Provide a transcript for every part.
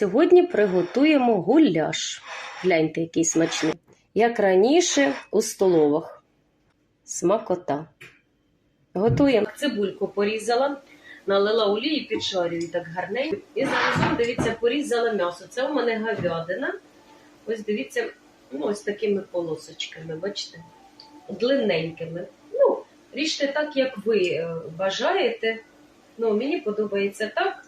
Сьогодні приготуємо гуляш. Гляньте, який смачний. Як раніше у столових. Смакота. Готуємо. Цибульку порізала, налила олії, підшарюю так гарненько. І заразом, дивіться, порізала м'ясо. Це у мене говядина. Ось дивіться, ну, ось такими полосочками, бачите? Длинненькими. Ну, ріжте так, як ви е, бажаєте. Ну, мені подобається так.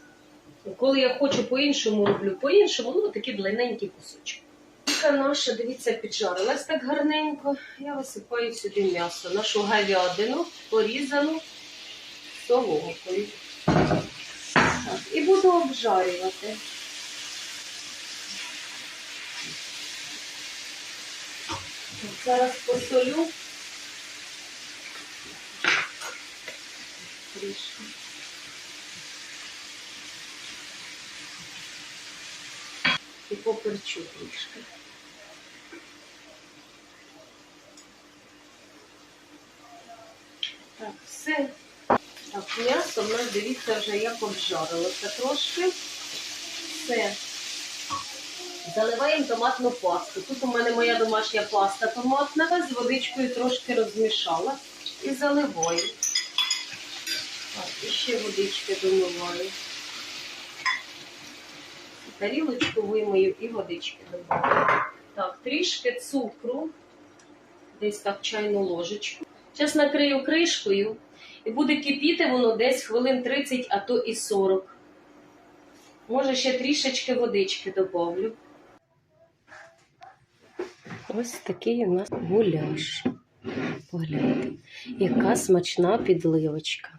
Коли я хочу по-іншому, роблю по-іншому, ну такі длинненькі кусочки. Кілька наша, дивіться, піджарилась так гарненько. Я висипаю сюди м'ясо, нашу говядину, порізану соломкою. І буду обжарювати. Зараз посолю. Трішки. І поперчу трішки. Так, все. Так, м'ясо в нас, дивіться, вже як обжарилося трошки. Все. Заливаємо томатну пасту. Тут у мене моя домашня паста томатна, з водичкою трошки розмішала і заливаю. Так, і ще водички домиваю. Тарілочку вимою і водички додаю. Так, трішки цукру, десь так чайну ложечку. Зараз накрию кришкою і буде кипіти воно десь хвилин 30, а то і 40. Може, ще трішечки водички добавлю. Ось такий у нас гуляш. Погляньте, яка смачна підливочка.